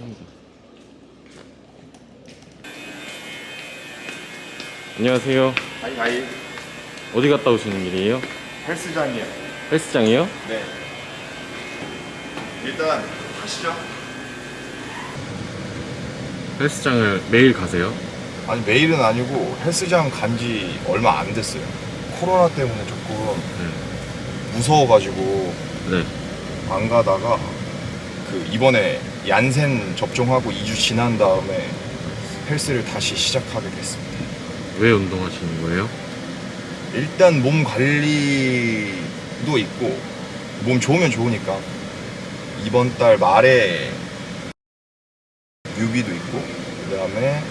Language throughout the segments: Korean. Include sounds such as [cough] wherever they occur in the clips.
합니다. 안녕하세요. 하이 하이 어디 갔다 오시는 길이에요? 헬스장이에요. 헬스장이요? 네. 일단 하시죠. 헬스장을 매일 가세요? 아니 매일은 아니고 헬스장 간 지 얼마 안 됐어요. 코로나 때문에 조금 무서워가지고 네. 안 가다가 그 이번에 얀센 접종하고 2주 지난 다음에 헬스를 다시 시작하게 됐습니다. 왜 운동하시는 거예요? 일단 몸 관리도 있고 몸 좋으면 좋으니까 이번 달 말에 뮤비도 있고 그다음에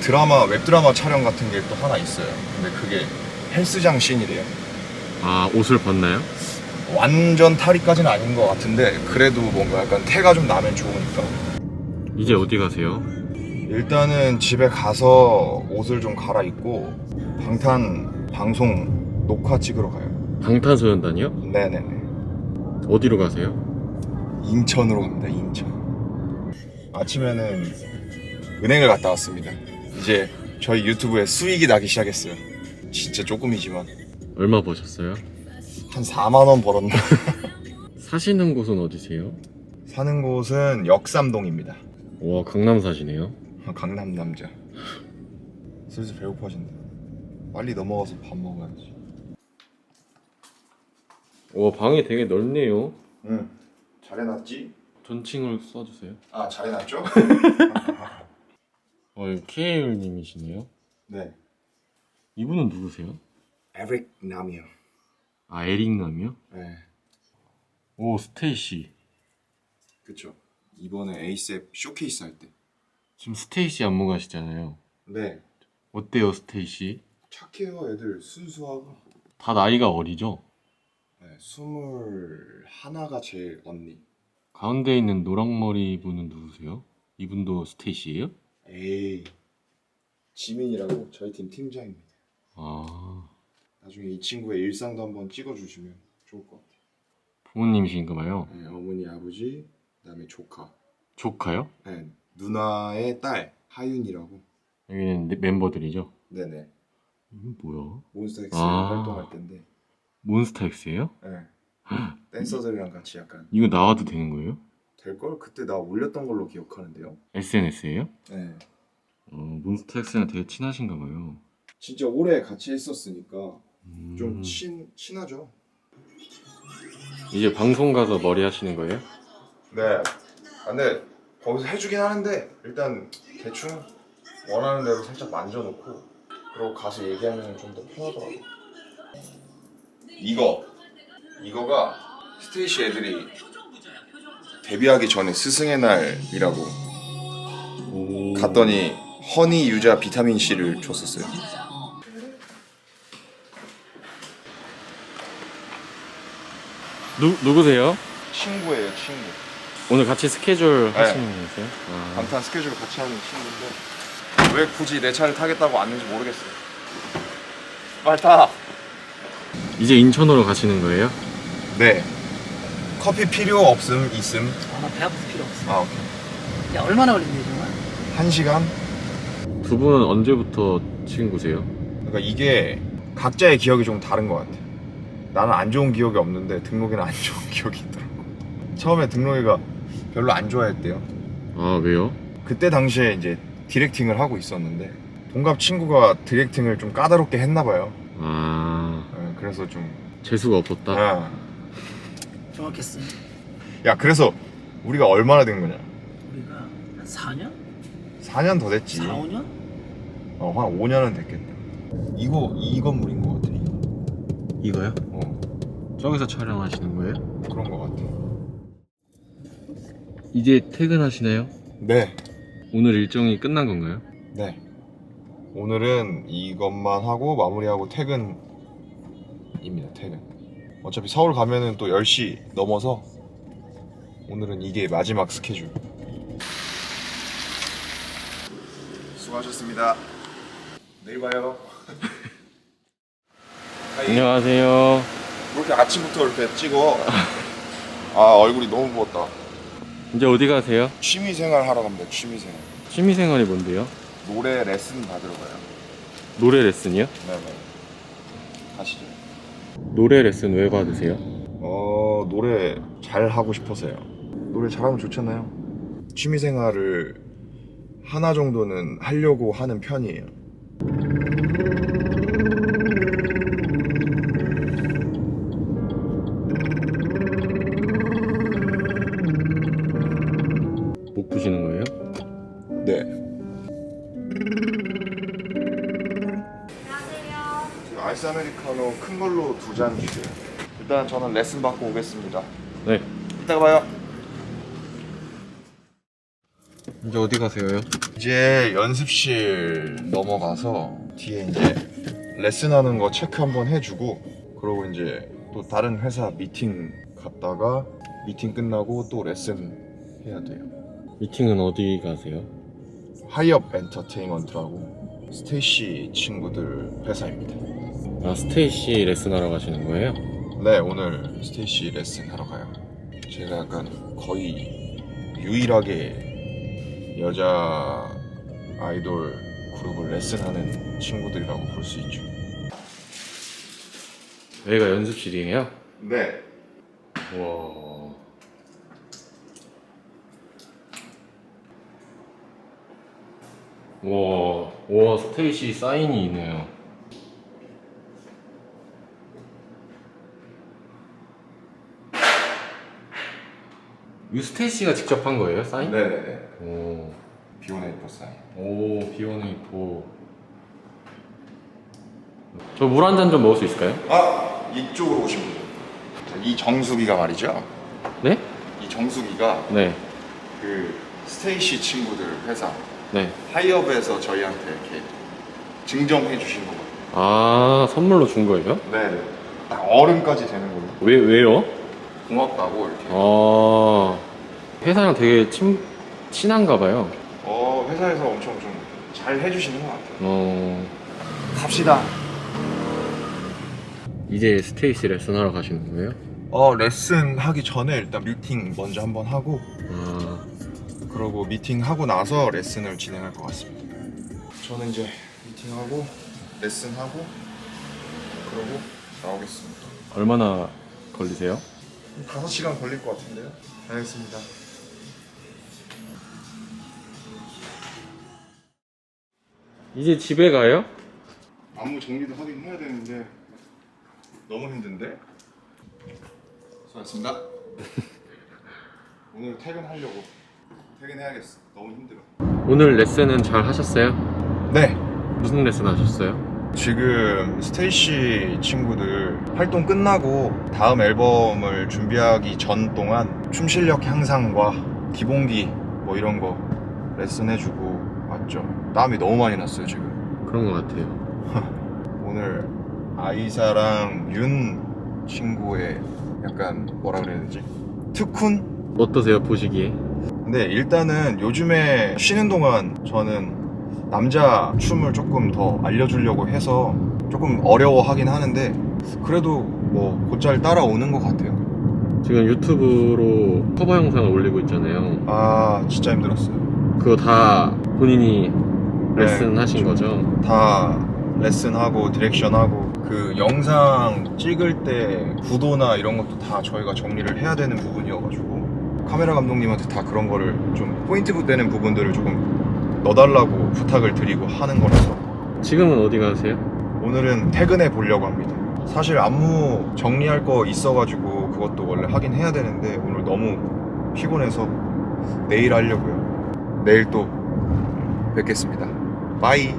드라마 웹드라마 촬영 같은 게 또 하나 있어요. 근데 그게 헬스장 씬이래요. 아, 옷을 벗나요? 완전 탈의까지는 아닌 것 같은데 그래도 뭔가 약간 태가 좀 나면 좋으니까 이제 어디 가세요? 일단은 집에 가서 옷을 좀 갈아입고 방탄 방송 녹화 찍으러 가요. 방탄소년단이요? 네네네. 어디로 가세요? 인천으로 갑니다. 인천. 아침에는 은행을 갔다 왔습니다. 이제 저희 유튜브에 수익이 나기 시작했어요. 진짜 조금이지만 얼마 버셨어요? 한 4만 원 벌었나? 사시는 곳은 어디세요? 사는 곳은 역삼동입니다. 와, 강남 사시네요. 강남 남자. 슬슬 배고파진다. 빨리 넘어가서 밥 먹어야지. 와, 방이 되게 넓네요. 응. 잘해놨지? 전칭을 써주세요. 아 잘해놨죠? [laughs] 어, 케일님이시네요. 네. 이분은 누구세요? 에릭 남이요. 아, 에릭남이요? 네. 오, 스테이시. 그쵸. 이번에 에이셉 쇼케이스 할 때. 지금 스테이시 안무 가시잖아요. 네. 어때요, 스테이시? 착해요 애들 순수하고. 다 나이가 어리죠? 네, 스물 하나가 제일 언니. 가운데 있는 노랑머리 분은 누구세요? 이분도 스테이시예요? 에이. 지민이라고 저희 팀 팀장입니다. 아, 나중에 이 친구의 일상도 한번 찍어주시면 좋을 것 같아요. 부모님이신가 봐요. 네, 어머니, 아버지, 그다음에 조카. 조카요? 네, 누나의 딸 하윤이라고. 여기는 네- 멤버들이죠? 네네. 이건 뭐야? 몬스타엑스 아. 활동할 때인데. 몬스타엑스예요? 네. [gasps] 댄서들이랑 같이 약간 이거 나와도 되는 거예요? 될 걸 그때 나 올렸던 걸로 기억하는데요. SNS예요? 네. 어, 몬스타엑스랑 되게 친하신가 봐요. 진짜 오래 같이 했었으니까 음, 좀 친, 친하죠. 이제 방송 가서 머리 하시는 거예요? 네. 아, 근데 거기서 해주긴 하는데 일단 대충 원하는 대로 살짝 만져놓고 그러고 가서 얘기하면 좀 더 편하더라고. 이거 이거가 스테이시 애들이 데뷔하기 전에 스승의 날이라고 오... 갔더니 허니 유자 비타민 C를 줬었어요. 누, 누구세요? 친구예요, 친구. 오늘 같이 스케줄 네. 하시는 분이세요? 아, 방탄 스케줄 같이 하는 친구인데 왜 굳이 내 차를 타겠다고 왔는지 모르겠어요. 빨리 타. 이제 인천으로 가시는 거예요? 네. 커피 필요 없음 있음. 아, 배 아파서 필요 없어. 아 오케이. 야, 얼마나 걸린대, 정말? 한 시간. 두 분은 언제부터 친구세요? 그러니까 이게 각자의 기억이 좀 다른 것 같아. 나는 안 좋은 기억이 없는데 등록이는 안 좋은 [laughs] 기억이 있더라고. 처음에 등록이가 별로 안 좋아했대요. 아 왜요? 그때 당시에 이제 디렉팅을 하고 있었는데 동갑 친구가 디렉팅을 좀 까다롭게 했나 봐요. 아 예, 그래서 좀. 재수가 없었다? 아. 정확했어. 야 그래서 우리가 얼마나 된 거냐? 우리가 한 4년? 4년 더 됐지. 4, 5년? 어, 한 5년은 됐겠다. 이거 이 건물인. 이거. 이거요? 어, 저기서 촬영하시는 거예요? 그런 것 같아. 이제 퇴근하시나요? 네, 오늘 일정이 끝난 건가요? 네. 오늘은 이것만 하고 마무리하고 퇴근입니다. 퇴근. 어차피 서울 가면은 또 10시 넘어서 오늘은 이게 마지막 스케줄. 수고하셨습니다. 내일 봐요. [laughs] 안녕하세요 왜 이렇게 아침부터 이렇게 찍어? [laughs] 아 얼굴이 너무 부었다. 이제 어디 가세요? 취미생활 하러 갑니다. 취미생활. 취미생활이 뭔데요? 노래 레슨 받으러 가요. 노래 레슨이요? 네네. 가시죠. 노래 레슨 왜 받으세요? 어 노래 잘 하고 싶어서요. 노래 잘하면 좋잖아요. 취미생활을 하나 정도는 하려고 하는 편이에요. 아이스 아메리카노 큰 걸로 두 잔 주세요. 일단 저는 레슨 받고 오겠습니다. 네. 이따가 봐요. 이제 어디 가세요? 이제 연습실 넘어가서 뒤에 이제 레슨하는 거 체크 한번 해주고 그러고 이제 또 다른 회사 미팅 갔다가 미팅 끝나고 또 레슨 해야 돼요. 미팅은 어디 가세요? 하이업 엔터테인먼트라고 스테이시 친구들 회사입니다. 아 스테이시 레슨하러 가시는 거예요? 네 오늘 스테이시 레슨 하러 가요. 제가 약간 거의 유일하게 여자 아이돌 그룹을 레슨하는 친구들이라고 볼 수 있죠. 여기가 연습실이에요? 네. 와. 와, 와 스테이시 사인이 있네요. 이 스테이시가 직접 한 거예요, 사인? 네네네. 오, 비오네 이퍼 사인. 오, 비오는 있고. 저물 한 잔 좀 먹을 수 있을까요? 아 이쪽으로 오시면 돼요. 자, 이 정수기가 말이죠. 네? 이 정수기가 네, 그 스테이시 친구들 회사 네. 하이업에서 저희한테 이렇게 증정해 주신 거거든요. 아, 선물로 준 거예요? 네. 딱 얼음까지 되는 걸로. 왜, 왜요? 고맙다고 이렇게. 아 회사랑 되게 친 친한가 봐요. 어 회사에서 엄청 좀 잘 해주시는 것 같아요. 어 갑시다. 이제 스테이시 레슨하러 가시는 거예요? 어 레슨 하기 전에 일단 미팅 먼저 한번 하고 아 그러고 미팅 하고 나서 레슨을 진행할 것 같습니다. 저는 이제 미팅하고 레슨하고 그러고 나오겠습니다. 얼마나 걸리세요? 5시간 걸릴 것 같은데요? 알겠습니다. 이제 집에 가요? 안무 정리도 하긴 해야 되는데 너무 힘든데? 수고하셨습니다. [laughs] 오늘 퇴근하려고 퇴근해야겠어. 너무 힘들어. 오늘 레슨은 잘 하셨어요? 네. 무슨 레슨 하셨어요? 지금 스테이시 친구들 활동 끝나고 다음 앨범을 준비하기 전 동안 춤 실력 향상과 기본기 뭐 이런 거 레슨 해주고 왔죠. 땀이 너무 많이 났어요 지금. 그런 것 같아요. [laughs] 오늘 아이사랑 윤 친구의 약간 뭐라 그래야 되지? 특훈? 어떠세요 보시기에? 근데 일단은 요즘에 쉬는 동안 저는 남자 춤을 조금 더 알려주려고 해서 조금 어려워하긴 하는데 그래도 뭐 곧잘 따라오는 것 같아요. 지금 유튜브로 커버 영상을 올리고 있잖아요. 아 진짜 힘들었어요. 그거 다 본인이 네, 레슨 하신 거죠? 다 레슨하고 디렉션하고 그 영상 찍을 때 구도나 이런 것도 다 저희가 정리를 해야 되는 부분이어가지고 카메라 감독님한테 다 그런 거를 좀 포인트 되는 부분들을 조금 넣어달라고 부탁을 드리고 하는 거라서 지금은 어디 가세요? 오늘은 퇴근해 보려고 합니다. 사실 안무 정리할 거 있어가지고 그것도 원래 하긴 해야 되는데 오늘 너무 피곤해서 내일 하려고요. 내일 또 뵙겠습니다. 바이.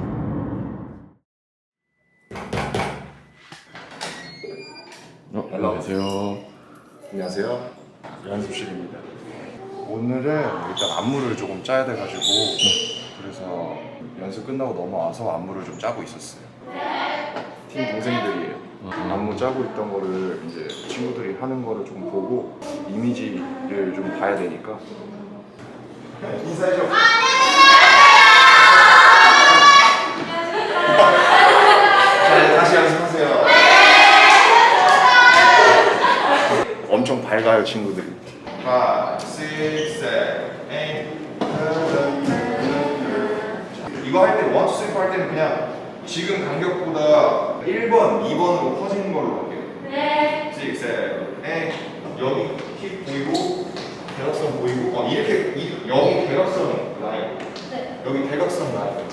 어, 안녕하세요. 안녕하세요. 연습실입니다. 오늘은 일단 안무를 조금 짜야 돼가지고 그래서 연습 끝나고 넘어와서 안무를 좀 짜고 있었어요. 팀 동생들이에요. 안무 짜고 있던 거를 이제 친구들이 하는 거를 조금 보고 이미지를 좀 봐야 되니까 인사해줘. [laughs] 자, 다시 연습하세요. 엄청 밝아요 친구들이. 5, 6, 7 이거 할 때 원투 스리퍼 할 때는 그냥 지금 간격보다 1번, 2번으로 커지는 걸로 할게요. 네. 6, 7, 8. 여기 힙 보이고 대각선 보이고 어, 이렇게 이, 여기 대각선 라인. 여기 대각선 라인.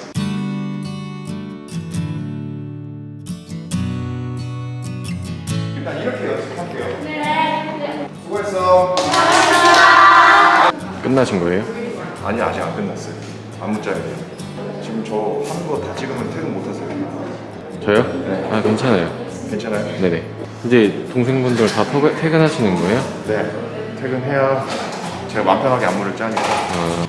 일단 이렇게 연습할게요. 네. 수고했어. 끝나신 거예요? 아니 아직 안 끝났어요. 안무짜리예요. 지금 저 하는 거 다 찍으면 퇴근 못 하세요. 저요? 네. 아 괜찮아요. 괜찮아요? 네네. 이제 동생분들 다 퇴근- 퇴근하시는 거예요? 네. 퇴근해야 제가 마음 편하게 안무를 짜니까. 아